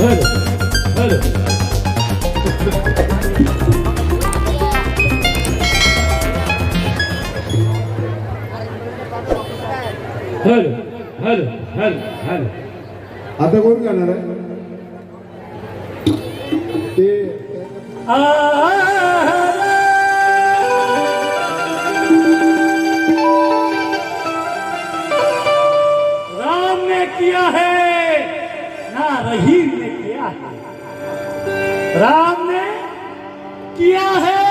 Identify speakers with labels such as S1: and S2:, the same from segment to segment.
S1: Hello hello hello hello hello hello
S2: आता कोण गाणार आहे? ते
S1: राम ने किया है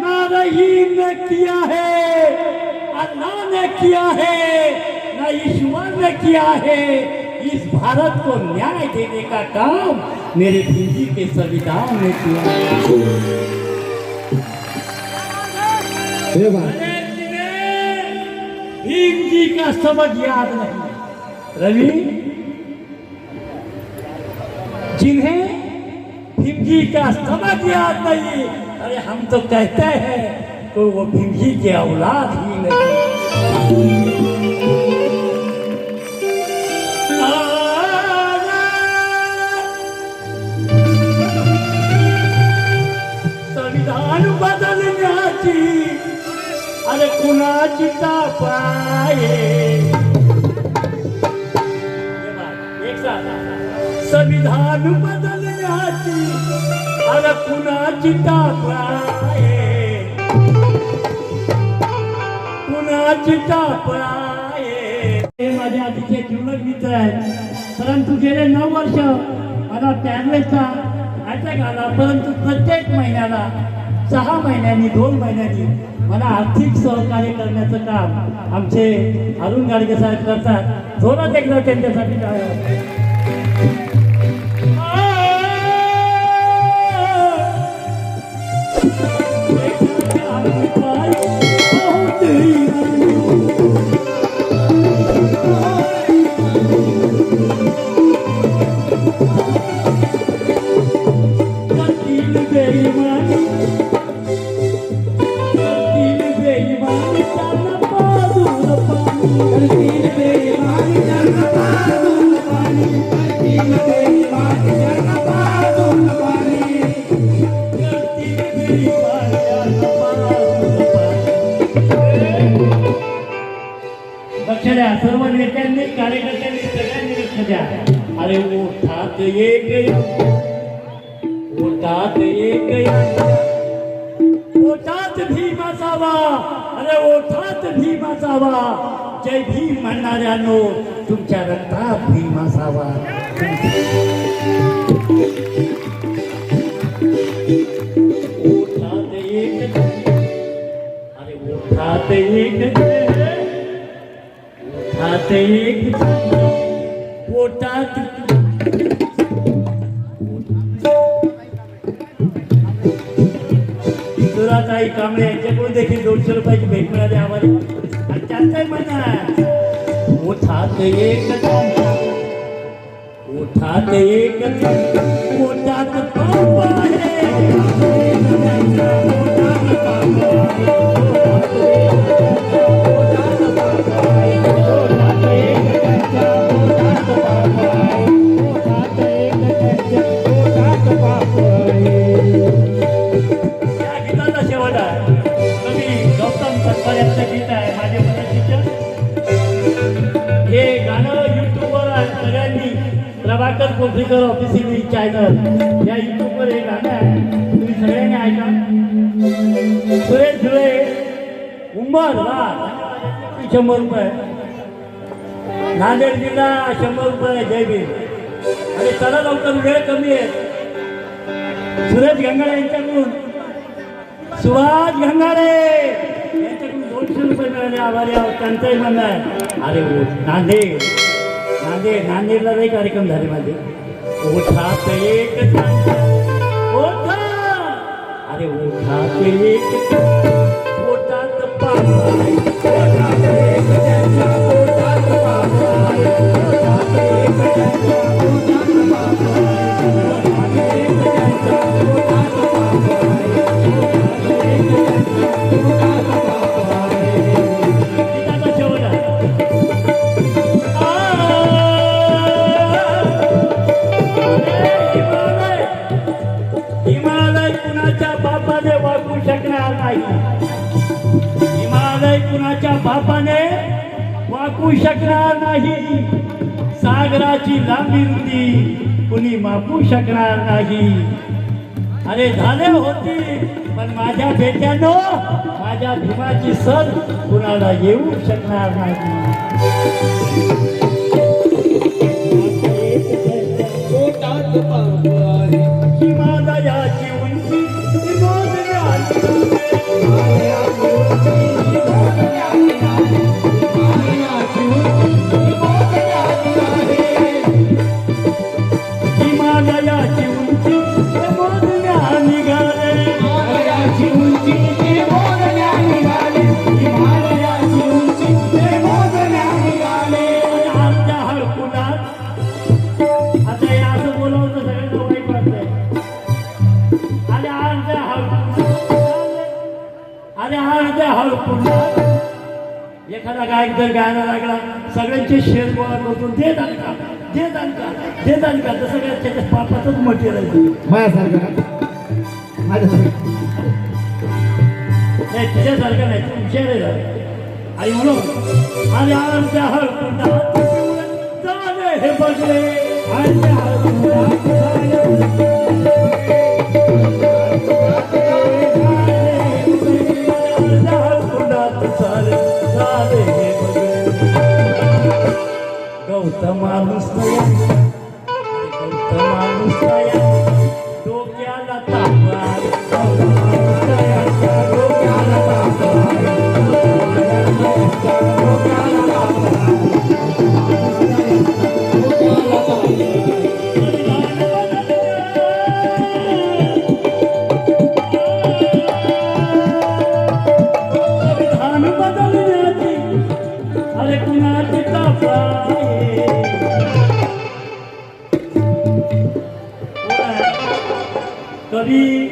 S1: ना रहीम ने किया है अल्लाह ने किया है ना ईश्वर ने किया है। इस भारत को न्याय देने का काम मेरे हिंदी के संविधान ने किया भीम जी का समझ याद नहीं रवि जिन्हें भीम जी का सबक याद नहीं। अरे हम तो कहते हैं तो वो भीम जी के औलाद ही नहीं। संविधान बदलण्याची अरे कुणाची पाये एक साथ। संविधान बदलण्याची अरे कुणाची पाये कुणाची पाये हे माझे आधीचे जीवनक मित्र आहेत परंतु गेले नऊ वर्ष मला टॅबलेटचा अटॅक आला परंतु प्रत्येक महिन्याला सहा महिन्यांनी दोन महिन्यांनी मला आर्थिक सहकार्य करण्याचं काम आमचे अरुण गाडगे साहेब करतात. जोरात एकदा त्यांच्यासाठी सगळ्या सर्व नेत्यांनी कार्यकर्त्यांनी सगळ्यांनी लक्ष द्या. अरे ओठात एक ओठात एक ओठात भीम असावा अरे ओठात भीम असावा. जय भीम म्हणणाऱ्यानो तुमच्या रक्तात भीम असावा. ओठात एक पोटात. काही कांबळे यांच्याकडून देखील दोनशे रुपयाची भेट मिळाली आम्हाला. आणि काय म्हणणं आहे ओठात एक ओठात एक पोटात पाप प्रभाकर कोथरीकर ऑफिशियल चॅनल या युट्यूबवर हे गाणं आहे. तुम्ही सगळ्यांनी ऐका. सुरेश धुळे उंबर शंभर रुपये. नांदेड जिल्हा शंभर रुपये जय भीम. आणि चला लवकर वेळ कमी आहे. सुरेश गंगाळे यांच्याकडून. सुभाष गंगारे यांच्याकडून दोनशे रुपये मिळाले. आभारी आहोत. त्यांचंही म्हणणं आहे. अरे नांदेड. मध्ये नांदेडला नाही कार्यक्रम झाले माझे. ओठात एक ओठा अरे ओठात एक मापू शकणार नाही. सागराची लांबी रुंदी कुणी मापू शकणार नाही. अरे झाले होती पण माझ्या बेट्यानो माझ्या भीमाची सर कुणाला येऊ शकणार नाही. गायक जर गायला लागला सगळ्यांचे शेर गोळा करतो दे का दे का दे का तसं काय त्याच्या पापातच मटेरियल
S2: माझ्यासारखा माझ्यासारखा.
S1: नाही तुझ्यासारखं नाही तू हुशार आहे जरा. आई म्हणून आणि आमच्या हळकुंडात झाले हे बघले. आमच्या Tamam. कवी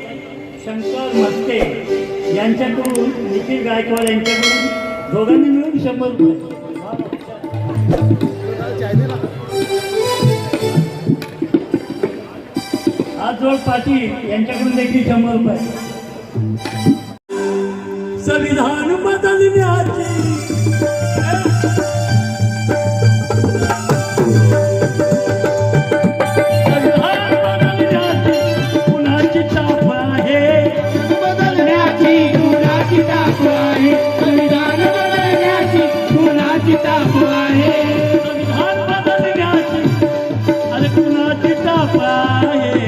S1: शंकर मस्ते यांच्याकडून निखिल गायकवाड यांच्याकडून दोघांनी मिळून शंभर रुपये. आजोळ पाटील यांच्याकडून देखील शंभर रुपये. संविधान बदलण्याची कुणाची आहे.
S3: संविधान बदलण्याची
S1: अरे कुणाची ताप आहे?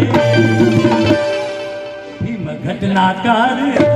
S1: भीम घटनाकार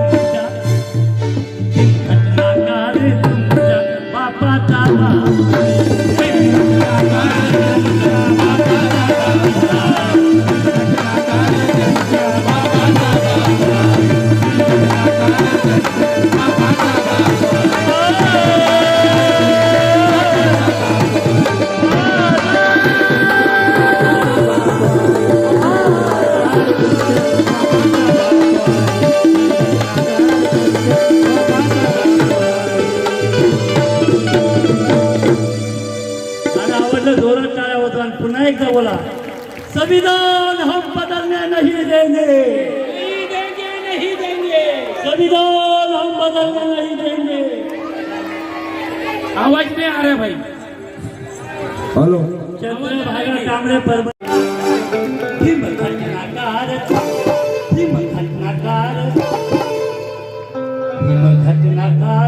S1: बोला संविधान हम बदलने नहीं देंगे।
S3: नहीं देंगे नहीं देंगे।
S1: संविधान हम बदलने नहीं देंगे।
S3: आवाज़ नहीं आ रहा भाई।
S2: हॅलो।
S1: परब भीम घटनाकार भीम घटनाकार भीम घटनाकार